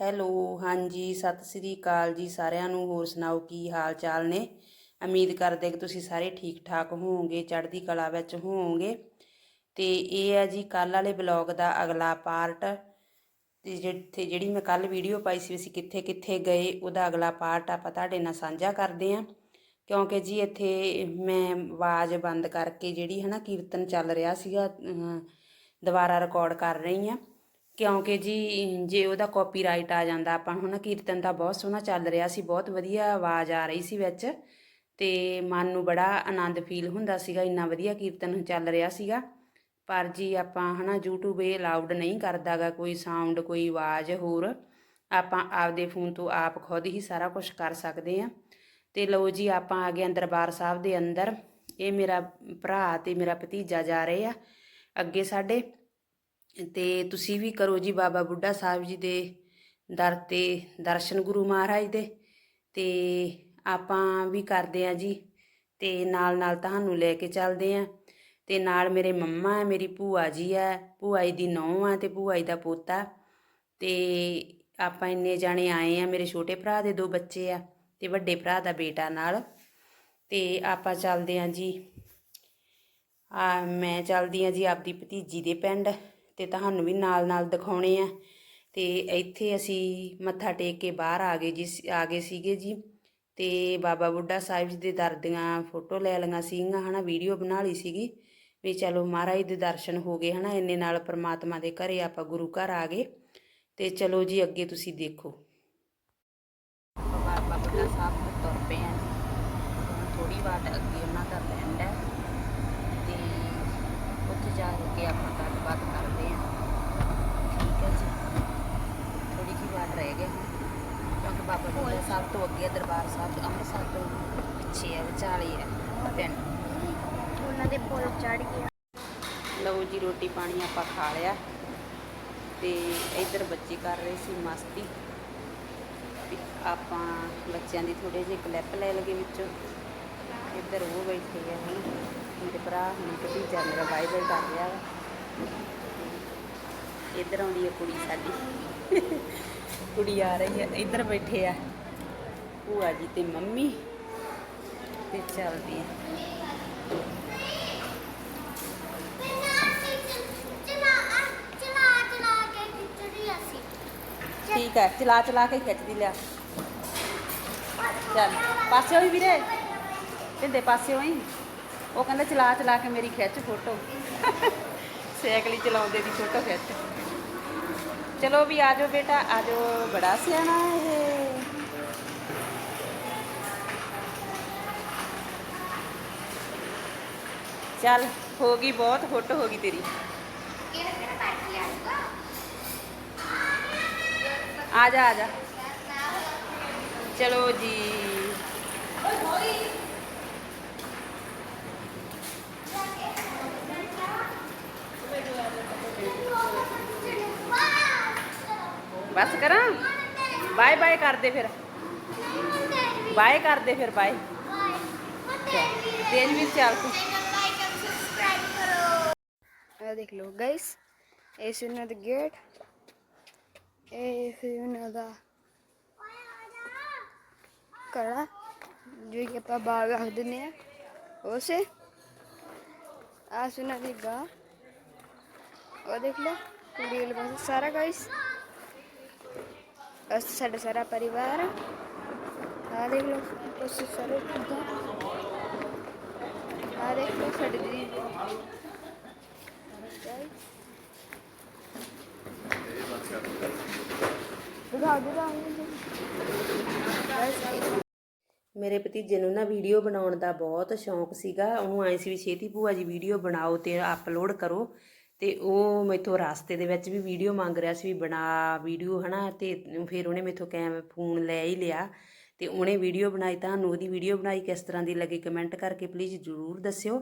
Hello, ਹਾਂਜੀ, ਸਤਿ ਸ੍ਰੀ ਅਕਾਲ ਜੀ ਸਾਰਿਆਂ ਨੂੰ, ਹੋਰ ਸੁਣਾਓ ਕੀ ਹਾਲ ਚਾਲ ਨੇ? ਉਮੀਦ ਕਰਦੇ ਕਿ ਤੁਸੀਂ ਸਾਰੇ ਠੀਕ ਠਾਕ ਹੋਵੋਗੇ, ਚੜ੍ਹਦੀ ਕਲਾ ਵਿੱਚ ਹੋਵੋਗੇ। ਤੇ ਇਹ ਹੈ ਜੀ ਕੱਲ ਵਾਲੇ ਬਲੌਗ ਦਾ ਅਗਲਾ ਪਾਰਟ। ਤੇ ਜਿੱਥੇ, ਜਿਹੜੀ ਮੈਂ ਕੱਲ ਵੀਡੀਓ ਪਾਈ ਸੀ, ਅਸੀਂ ਕਿੱਥੇ ਕਿੱਥੇ ਗਏ, ਉਹਦਾ ਅਗਲਾ ਪਾਰਟ ਆਪਾਂ ਤੁਹਾਡੇ ਨਾਲ ਸਾਂਝਾ ਕਰਦੇ ਆਂ ਕਿਉਂਕਿ ਜੀ ਇੱਥੇ ਮੈਂ ਆਵਾਜ਼ ਬੰਦ ਕਰਕੇ ਜਿਹੜੀ ਹੈ ਨਾ ਕੀਰਤਨ ਚੱਲ ਰਿਹਾ ਸੀਗਾ ਦੁਬਾਰਾ ਰਿਕਾਰਡ ਕਰ ਰਹੀ ਆਂ ਕਿਉਂਕਿ ਜੀ, ਜੇ ਉਹਦਾ ਕਾਪੀਰਾਈਟ ਆ ਜਾਂਦਾ, ਆਪਾਂ ਹੁਣ ਕੀਰਤਨ ਤਾਂ ਬਹੁਤ ਸੋਹਣਾ ਚੱਲ ਰਿਹਾ ਸੀ, ਬਹੁਤ ਵਧੀਆ ਆਵਾਜ਼ ਆ ਰਹੀ ਸੀ ਵਿੱਚ, ਤੇ ਮਨ ਨੂੰ ਬੜਾ ਆਨੰਦ ਫੀਲ ਹੁੰਦਾ ਸੀਗਾ, ਇੰਨਾ ਵਧੀਆ ਕੀਰਤਨ ਚੱਲ ਰਿਹਾ ਸੀਗਾ। ਪਰ ਜੀ ਆਪਾਂ ਹਨਾ, YouTube ਇਹ ਅਲਾਉਡ ਨਹੀਂ ਕਰਦਾਗਾ, ਕੋਈ ਸਾਊਂਡ ਕੋਈ ਆਵਾਜ਼ ਹੋਰ, ਆਪਾਂ ਆਪਦੇ ਫੋਨ ਤੋਂ ਆਪ ਖੁਦ ਹੀ ਸਾਰਾ ਕੁਝ ਕਰ ਸਕਦੇ ਆ ਤੇ ਲਓ ਜੀ, ਆਪਾਂ ਆ ਗਏ ਦਰਬਾਰ ਸਾਹਿਬ ਦੇ ਅੰਦਰ, ਇਹ ਮੇਰਾ ਭਰਾ ਤੇ ਮੇਰਾ ਭਤੀਜਾ ਜਾ ਰਹੇ ਆ, ਅੱਗੇ ਸਾਡੇ। ਤੇ ਤੁਸੀਂ ਵੀ ਕਰੋ ਜੀ ਬਾਬਾ ਬੁੱਢਾ ਸਾਹਿਬ ਜੀ ਦੇ ਦਰ ਤੇ ਦਰਸ਼ਨ ਗੁਰੂ ਮਹਾਰਾਜ ਦੇ ਤੇ ਆਪਾਂ ਵੀ ਕਰਦੇ ਆ ਜੀ ਤੇ ਨਾਲ ਨਾਲ ਤੁਹਾਨੂੰ ਲੈ ਕੇ ਚੱਲਦੇ ਆ ਤੇ ਨਾਲ ਮੇਰੇ ਮੰਮਾ ਹੈ, ਮੇਰੀ ਭੂਆ ਜੀ ਹੈ ਭੂਆ ਜੀ ਦੀ ਨੂੰਹ ਆ ਤੇ ਭੂਆ ਜੀ ਦਾ ਪੋਤਾ। ਤੇ ਆਪਾਂ ਇੰਨੇ ਜਾਣੇ ਆਏ ਆ ਮੇਰੇ ਛੋਟੇ ਭਰਾ ਦੇ ਦੋ ਬੱਚੇ ਆ ਤੇ ਵੱਡੇ ਭਰਾ ਦਾ ਬੇਟਾ ਨਾਲ। ਤੇ ਆਪਾਂ ਚੱਲਦੇ ਆ ਜੀ। ਆ ਮੈਂ ਚੱਲਦੀ ਆ ਜੀ ਆਪਦੀ ਭਤੀਜੀ ਦੇ ਪਿੰਡ। ਤੇ ਤੁਹਾਨੂੰ ਵੀ ਨਾਲ ਨਾਲ ਦਿਖਾਉਣੇ ਆ। ਤੇ ਇੱਥੇ ਅਸੀਂ ਮੱਥਾ ਟੇਕ ਕੇ ਬਾਹਰ ਆ ਗਏ ਜੀ ਆ ਗਏ ਸੀਗੇ ਜੀ। ਤੇ ਬਾਬਾ ਬੁੱਢਾ ਸਾਹਿਬ ਜੀ ਦੇ ਦਰ ਦੀਆਂ ਫੋਟੋ ਲੈ ਲਈਆਂ ਸੀਗੀਆਂ, ਹਨਾ, ਵੀਡੀਓ ਬਣਾ ਲਈ ਸੀਗੀ। ਵੀ ਚਲੋ ਮਹਾਰਾਜ ਦੇ ਦਰਸ਼ਨ ਹੋ ਗਏ, ਹਨਾ, ਇੰਨੇ ਨਾਲ ਪ੍ਰਮਾਤਮਾ ਦੇ ਘਰੇ ਆਪਾਂ ਗੁਰੂ ਘਰ ਆ ਗਏ। ਤੇ ਚਲੋ ਜੀ, ਅੱਗੇ ਤੁਸੀਂ ਦੇਖੋ। ਬਾਬਾ ਬੁੱਢਾ ਸਾਹਿਬ ਤੋਂ ਤੁਰ ਪਏ ਆ ਜੀ। ਥੋੜੀ ਬਾਤ ਅੱਗੇ ਉਹਨਾਂ ਦਾ ਪਿੰਡ ਹੈ ਤੇ ਉੱਥੇ ਜਾ ਕੇ ਆਪਾਂ ਗੱਲਬਾਤ ਕਰ ਹਾਂ ਠੀਕ ਹੈ ਜੀ ਥੋੜੀ ਜਿਹੀ ਬਾਤ ਰਹਿ ਗਈ ਹੁਣ ਕਿਉਂਕਿ ਬਾਬਾ ਬੁੱਢਾ ਸਾਹਿਬ ਤੋਂ ਅੱਗੇ ਦਰਬਾਰ ਸਾਹਿਬ ਅੰਮ੍ਰਿਤਸਰ ਤੋਂ ਪਿੱਛੇ ਹੈ ਵਿਚਾਲੇ ਹੈ ਪਿੰਡ ਉਹਨਾਂ ਦੇ ਪੁੱਲ ਚੜ ਗਿਆ ਲਓ ਜੀ ਰੋਟੀ ਪਾਣੀ ਆਪਾਂ ਖਾ ਲਿਆ। ਤੇ ਇੱਧਰ ਬੱਚੇ ਕਰ ਰਹੇ ਸੀ ਮਸਤੀ। ਤੇ ਆਪਾਂ ਬੱਚਿਆਂ ਦੀ ਥੋੜੇ ਜਿਹੇ ਕਲਿੱਪ ਲੈ ਲਗੇ ਵਿੱਚੋਂ। ਇੱਧਰ ਉਹ ਬੈਠੇ ਆ ਹੁਣ ਮੇਰੇ ਭਰਾ ਹੁਣ ਭਤੀਜਾ ਮੇਰਾ ਬਾਈਬਲ ਕਰ ਰਿਹਾ ਵਾ। ਇੱਧਰ ਆਉਂਦੀ ਹੈ ਕੁੜੀ ਸਾਡੀ। ਕੁੜੀ ਆ ਰਹੀ ਹੈ ਇੱਧਰ ਬੈਠੇ ਆ। ਭੂਆ ਜੀ ਤੇ ਮੰਮੀ ਤੇ ਚੱਲਦੀ ਆ। ਠੀਕ ਹੈ, ਚਲਾ ਚਲਾ ਕੇ ਖਿੱਚਦੀ ਲਿਆ। ਚੱਲ ਪਾਸੇ ਹੋਈ ਵੀਰੇ। ਢਿੰਦੇ ਪਾਸੇ ਹੋਈ ਉਹ ਕਹਿੰਦਾ ਚਲਾ ਚਲਾ ਕੇ ਮੇਰੀ ਖਿੱਚ ਫੋਟੋ। ਸਾਈਕਲ ਚਲਾਉਂਦੇ ਦੀ ਫੋਟੋ ਖਿੱਚ। ਚਲੋ ਵੀ ਆਜੋ ਬੇਟਾ ਆਜੋ ਬੜਾ ਸਿਆਣਾ ਇਹ। ਚੱਲ ਹੋ ਗਈ ਬਹੁਤ ਫੋਟੋ ਹੋ ਗਈ ਤੇਰੀ ਆ ਜਾ ਆ ਜਾ ਚਲੋ ਜੀ ਬਸ ਕਰਾਂ ਬਾਏ ਬਾਏ ਕਰਦੇ ਫਿਰ ਬਾਏ ਕਰਦੇ ਫਿਰ ਬਾਏ ਤੇਜ ਵੀ ਚੱਲ ਤੂੰ ਇਹ ਦੇਖ ਲਓ ਗਾਇਸ ਇਹ ਸੀ ਉਹਨਾਂ ਦਾ ਗੇਟ ਇਹ ਸੀ ਉਹਨਾਂ ਦਾ ਕੜਾ ਜੋ ਕਿ ਆਪਾਂ ਬਾਗ ਰੱਖ ਦਿੰਦੇ ਆ ਉਸੇ ਆ ਸੀ ਉਹਨਾਂ ਦੀ ਗਾ ਉਹ ਦੇਖ ਲਓ ਰੀਲ ਬਸ ਸਾਰਾ ਗਾਇਸ ਅਸ ਸਾਡਾ ਸਾਰਾ ਪਰਿਵਾਰ ਆ ਦੇਖ ਲਓ ਉਸ ਸਾਰੇ ਕਿੱਦਾਂ ਆ ਦੇਖ ਲਓ ਸਾਡੇ ਦੀਦੀ ਦਿਖਾ ਦਿਖਾ ਮੇਰੇ ਭਤੀਜੇ ਨੂੰ ਨਾ ਵੀਡੀਓ ਬਣਾਉਣ ਦਾ ਬਹੁਤ ਸ਼ੌਂਕ ਸੀਗਾ। ਉਹਨੂੰ ਆਏ ਸੀ ਵੀ, ਛੇਤੀ ਭੂਆ ਜੀ, ਵੀਡੀਓ ਬਣਾਓ ਤੇ ਅਪਲੋਡ ਕਰੋ। ਤੇ ਉਹ ਮੈਥੋਂ ਰਾਸਤੇ ਦੇ ਵਿੱਚ ਵੀ ਵੀਡੀਓ ਮੰਗ ਰਿਹਾ ਸੀ ਵੀ ਬਣਾ ਵੀਡੀਓ, ਹਨਾ। ਤੇ ਫਿਰ ਉਹਨੇ ਮੈਥੋਂ ਕੈਮ, ਫੋਨ ਲੈ ਹੀ ਲਿਆ। ਤੇ ਉਹਨੇ ਵੀਡੀਓ ਬਣਾਈ। ਤੁਹਾਨੂੰ ਉਹਦੀ ਵੀਡੀਓ ਬਣਾਈ ਕਿਸ ਤਰ੍ਹਾਂ ਦੀ ਲੱਗੀ ਕਮੈਂਟ ਕਰਕੇ ਪਲੀਜ਼ ਜਰੂਰ ਦੱਸਿਓ।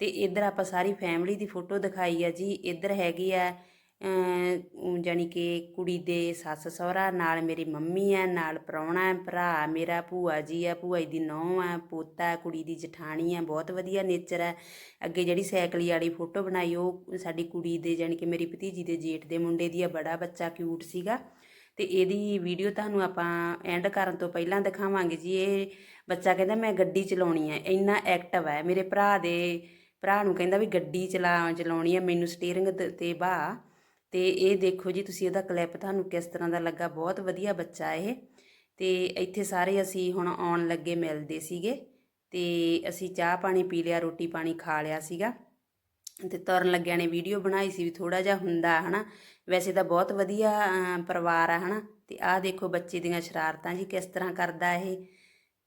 ਤੇ ਇੱਧਰ ਆਪਾਂ ਸਾਰੀ ਫੈਮਿਲੀ ਦੀ ਫੋਟੋ ਦਿਖਾਈ ਆ ਜੀ। ਇੱਧਰ ਹੈਗੀ ਆ ਅਮ, ਜਾਣੀ ਕਿ ਕੁੜੀ ਦੇ ਸੱਸ ਸਹੁਰਾ ਨਾਲ ਮੇਰੀ ਮੰਮੀ ਆ ਨਾਲ ਪ੍ਰਾਹੁਣਾ ਭਰਾ ਮੇਰਾ ਭੂਆ ਜੀ ਆ ਭੂਆ ਜੀ ਦੀ ਨੂੰਹ ਆ ਪੋਤਾ ਹੈ, ਕੁੜੀ ਦੀ ਜਠਾਣੀ ਆ ਬਹੁਤ ਵਧੀਆ ਨੇਚਰ ਹੈ ਅੱਗੇ ਜਿਹੜੀ ਸਾਈਕਲੀ ਵਾਲੀ ਫੋਟੋ ਬਣਾਈ ਉਹ ਸਾਡੀ ਕੁੜੀ ਦੇ ਜਾਣੀ ਕਿ ਮੇਰੀ ਭਤੀਜੀ ਦੇ ਜੇਠ ਦੇ ਮੁੰਡੇ ਦੀ ਆ ਬੜਾ ਬੱਚਾ ਕਿਊਟ ਸੀਗਾ। ਤੇ ਇਹਦੀ ਵੀਡੀਓ ਤੁਹਾਨੂੰ ਆਪਾਂ ਐਂਡ ਕਰਨ ਤੋਂ ਪਹਿਲਾਂ ਦਿਖਾਵਾਂਗੇ ਜੀ। ਇਹ ਬੱਚਾ ਕਹਿੰਦਾ ਮੈਂ ਗੱਡੀ ਚਲਾਉਣੀ ਹੈ ਇੰਨਾ ਐਕਟਿਵ ਹੈ ਮੇਰੇ ਭਰਾ ਦੇ ਭਰਾ ਨੂੰ ਕਹਿੰਦਾ ਵੀ ਗੱਡੀ ਚਲਾ, ਚਲਾਉਣੀ ਆ, ਮੈਨੂੰ ਸਟੀਅਰਿੰਗ ਤੇ ਬਾ। ਤੇ ਇਹ ਦੇਖੋ ਜੀ, ਤੁਸੀਂ ਇਹਦਾ ਕਲਿੱਪ ਤੁਹਾਨੂੰ ਕਿਸ ਤਰ੍ਹਾਂ ਦਾ ਲੱਗਾ? ਬਹੁਤ ਵਧੀਆ ਬੱਚਾ ਇਹ। ਤੇ ਇੱਥੇ ਸਾਰੇ ਅਸੀਂ ਹੁਣ ਆਉਣ ਲੱਗੇ ਮਿਲਦੇ ਸੀਗੇ। ਤੇ ਅਸੀਂ ਚਾਹ ਪਾਣੀ ਪੀ ਲਿਆ, ਰੋਟੀ ਪਾਣੀ ਖਾ ਲਿਆ ਸੀਗਾ। ਤੇ ਤੁਰਨ ਲੱਗਿਆਂ ਨੇ ਵੀਡੀਓ ਬਣਾਈ ਸੀ ਵੀ ਥੋੜਾ ਜਿਹਾ ਹੁੰਦਾ, ਹਨਾ? ਵੈਸੇ ਤਾਂ ਬਹੁਤ ਵਧੀਆ ਪਰਿਵਾਰ ਆ, ਹਨਾ? ਤੇ ਆਹ ਦੇਖੋ ਬੱਚੇ ਦੀਆਂ ਸ਼ਰਾਰਤਾਂ ਜੀ, ਕਿਸ ਤਰ੍ਹਾਂ ਕਰਦਾ ਇਹ?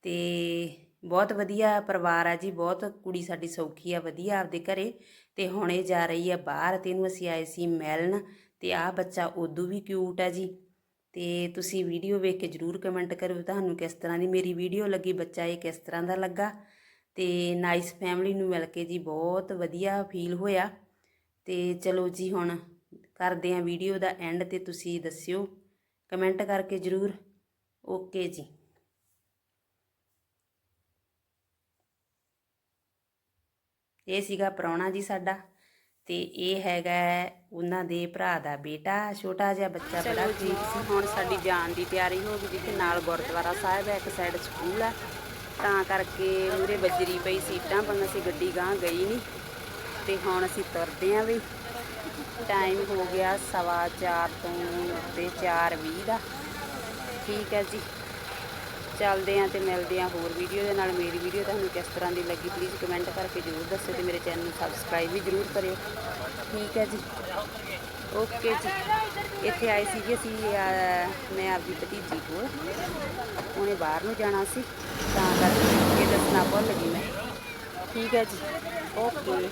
ਤੇ ਬਹੁਤ ਵਧੀਆ ਪਰਿਵਾਰ ਆ ਜੀ, ਬਹੁਤ ਕੁੜੀ ਸਾਡੀ ਸੌਖੀ ਆ, ਵਧੀਆ ਆਪਦੇ ਘਰੇ। ਤੇ ਹੁਣ ਇਹ ਜਾ ਰਹੀ ਆ ਬਾਹਰ ਤੇ ਇਹਨੂੰ ਅਸੀਂ ਆਏ ਸੀ ਮਿਲਣ ਤੇ ਆਹ ਬੱਚਾ ਉਦੋਂ ਵੀ ਕਿਊਟ ਆ ਜੀ। ਤੇ ਤੁਸੀਂ ਵੀਡੀਓ ਵੇਖ ਕੇ ਜਰੂਰ ਕਮੈਂਟ ਕਰਿਓ ਤੁਹਾਨੂੰ ਕਿਸ ਤਰ੍ਹਾਂ ਦੀ ਮੇਰੀ ਵੀਡੀਓ ਲੱਗੀ, ਬੱਚਾ ਇਹ ਕਿਸ ਤਰ੍ਹਾਂ ਦਾ ਲੱਗਾ। ਤੇ ਨਾਈਸ ਫੈਮਿਲੀ ਨੂੰ ਮਿਲ ਕੇ ਜੀ ਬਹੁਤ ਵਧੀਆ ਫੀਲ ਹੋਇਆ। ਤੇ ਚਲੋ ਜੀ ਹੁਣ ਕਰਦੇ ਆਂ ਵੀਡੀਓ ਦਾ ਐਂਡ ਤੇ ਤੁਸੀਂ ਦੱਸਿਓ। ਕਮੈਂਟ ਕਰਕੇ ਜਰੂਰ। ਓਕੇ ਜੀ। ਇਹ ਸੀਗਾ ਪ੍ਰਾਹੁਣਾ ਜੀ ਸਾਡਾ ਤੇ ਇਹ ਹੈਗਾ ਉਹਨਾਂ ਦੇ ਭਰਾ ਦਾ ਬੇਟਾ ਛੋਟਾ ਜਿਹਾ ਬੱਚਾ ਬੜਾ ਜੀ ਹੁਣ ਸਾਡੀ ਜਾਣ ਦੀ ਤਿਆਰੀ ਹੋ ਗਈ ਜਿੱਥੇ ਨਾਲ ਗੁਰਦੁਆਰਾ ਸਾਹਿਬ ਹੈ ਇੱਕ ਸਾਈਡ ਸਕੂਲ ਹੈ। ਤਾਂ ਕਰਕੇ ਮੂਰੇ ਬੱਜਰੀ ਪਈ ਸੀਟਾਂ ਪਰ ਅਸੀਂ ਗੱਡੀ ਗਾਂ ਗਈ ਨਹੀਂ ਤੇ ਹੁਣ ਅਸੀਂ ਤੁਰਦੇ ਆਂ ਵੀ। ਟਾਈਮ ਹੋ ਗਿਆ ਸਵਾ ਚਾਰ ਤੋਂ ਤੇ 4:20 ਦਾ। ਠੀਕ ਹੈ ਜੀ। ਚੱਲਦੇ ਆਂ ਤੇ ਮਿਲਦੇ ਆਂ ਹੋਰ ਵੀਡੀਓ ਦੇ ਨਾਲ। ਮੇਰੀ ਵੀਡੀਓ ਤੁਹਾਨੂੰ ਕਿਸ ਤਰ੍ਹਾਂ ਦੀ ਲੱਗੀ ਪਲੀਜ਼ ਕਮੈਂਟ ਕਰਕੇ ਜ਼ਰੂਰ ਦੱਸਿਓ ਤੇ ਮੇਰੇ ਚੈਨਲ ਨੂੰ ਸਬਸਕ੍ਰਾਈਬ ਵੀ ਜ਼ਰੂਰ ਕਰਿਓ। ਠੀਕ ਹੈ ਜੀ। ਓਕੇ ਜੀ। ਇੱਥੇ ਆਏ ਸੀਗੇ ਅਸੀਂ ਮੈਂ ਆਪਦੀ ਭਤੀਜੀ ਕੋਲ। ਉਹਨੇ ਬਾਹਰ ਨੂੰ ਜਾਣਾ ਸੀ, ਤਾਂ ਕਰਕੇ ਇਹ ਦੱਸਣਾ ਭੁੱਲ ਗਈ ਮੈਂ। ਠੀਕ ਹੈ ਜੀ। ਓਕੇ